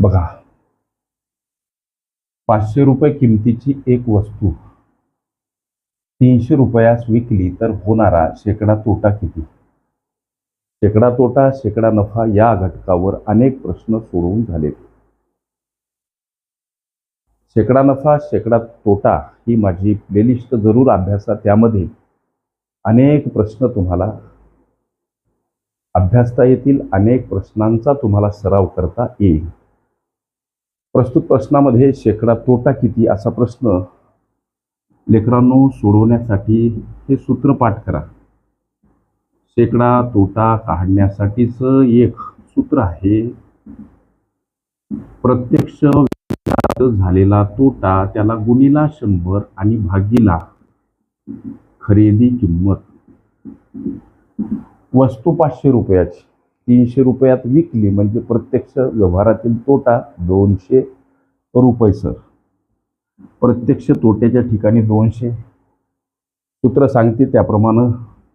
बघा. पाचशे रुपये किमतीची एक वस्तू. तीनशे रुपयास विकली तर होणारा शेकडा तोटा किती? शेकडा तोटा शेकडा नफा या घटकावर अनेक प्रश्न सोडवून झालेत. शेकडा नफा शेकडा तोटा ही माझी प्लेलिस्ट जरूर अभ्यासा त्यामध्ये. अनेक प्रश्न तुम्हाला अभ्यासता येतील अनेक प्रश्नांचा तुम्हाला सराव करता येईल. प्रस्तुत प्रश्नामध्ये शेकडा तोटा किती असा प्रश्न लेकरांनो सोडवण्यासाठी हे सूत्र पाठ करा. शेकडा तोटा काढण्यासाठीच एक सूत्र आहे. प्रत्यक्ष झालेला तोटा त्याला गुणीला शंभर आणि भागीला खरेदी किंमत. वस्तू पाचशे रुपयाची. तीनशे रुपयात विकली म्हणजे प्रत्यक्ष व्यवहारातील तोटा दोनशे रुपये सर. प्रत्यक्ष तोट्याच्या ठिकाणी दोनशे. सूत्र सांगते त्याप्रमाणे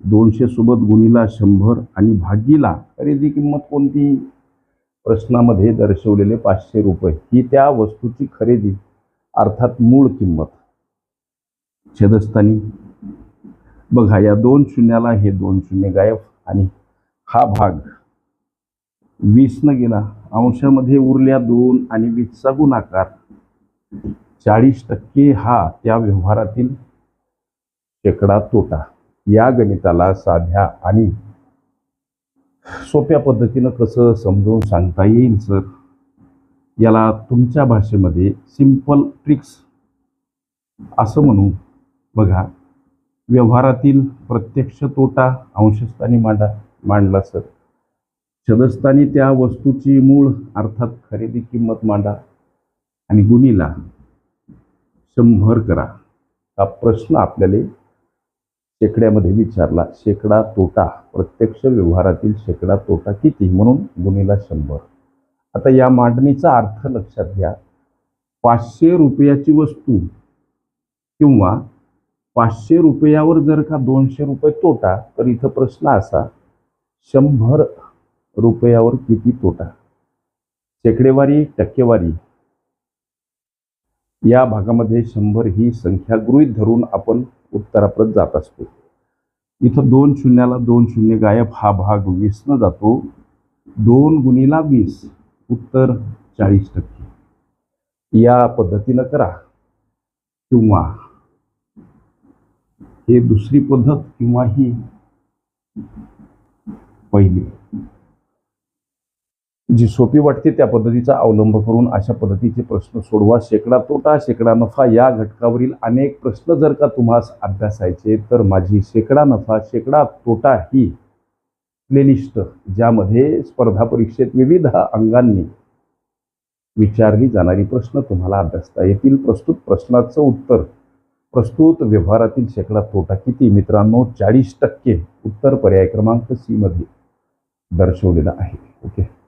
दोनशे सोबत गुणीला शंभर आणि भागीला खरेदी किंमत कोणती? प्रश्नामध्ये दर्शवलेले पाचशे रुपये. ही त्या वस्तूची खरेदी अर्थात मूळ किंमत. छेदस्थानी. बघा या दोन शून्याला हे दोन शून्य गायब आणि हा भाग वीसनं गेला अंशामध्ये उरल्या दोन आणि वीसचा गुणाकार. चाळीस टक्के हा त्या व्यवहारातील शेकडा तोटा. या गणिताला साध्या आणि सोप्या पद्धतीनं कसं समजून सांगता येईल सर? याला तुमच्या भाषेमध्ये सिंपल ट्रिक्स असं म्हणू. बघा व्यवहारातील प्रत्यक्ष तोटा अंशस्थानी मांडा मांडला सर. छदस्थानी त्या वस्तूची मूळ अर्थात खरेदी किंमत मांडा आणि गुणीला शंभर करा. हा प्रश्न आपल्याला शेकड्यामध्ये विचारला शेकडा तोटा प्रत्यक्ष व्यवहारातील शेकडा तोटा किती? म्हणून गुणीला शंभर. आता या मांडणीचा अर्थ लक्षात घ्या. पाचशे रुपयाची वस्तू किंवा पाचशे रुपयावर जर का दोनशे रुपये तोटा तर इथं प्रश्न असा शंभर रुपयावर किती तोटा? शेकडेवारी टक्केवारी. या भागामध्ये शंभर ही संख्या गृहीत धरून आपण उत्तराप्रत जात असतो. इथं दोन शून्याला दोन शून्य गायब हा भाग वीसनं जातो. दोन गुणीला वीस उत्तर चाळीस टक्के. या पद्धतीनं करा. किंवा हे दुसरी पद्धत किंवा ही पहिली. जी सोपी वाटते त्या पद्धतीचा अवलंब करून अशा पद्धतीचे प्रश्न सोडवा. शेकडा तोटा शेकडा नफा या घटकावरील अनेक प्रश्न जर का तुम्हाला अभ्यासायचे तर माझी शेकडा नफा शेकडा तोटा ही प्लेलिस्ट ज्यामध्ये स्पर्धा परीक्षेत विविध अंगांनी विचारली जाणारी प्रश्न तुम्हाला अभ्यासता येतील. प्रस्तुत प्रश्नाचं उत्तर. प्रस्तुत व्यवहारातील शेकडा तोटा किती? मित्रांनो चाळीस टक्के उत्तर पर्याय क्रमांक सीमध्ये दर्शवलेला आहे. ओके?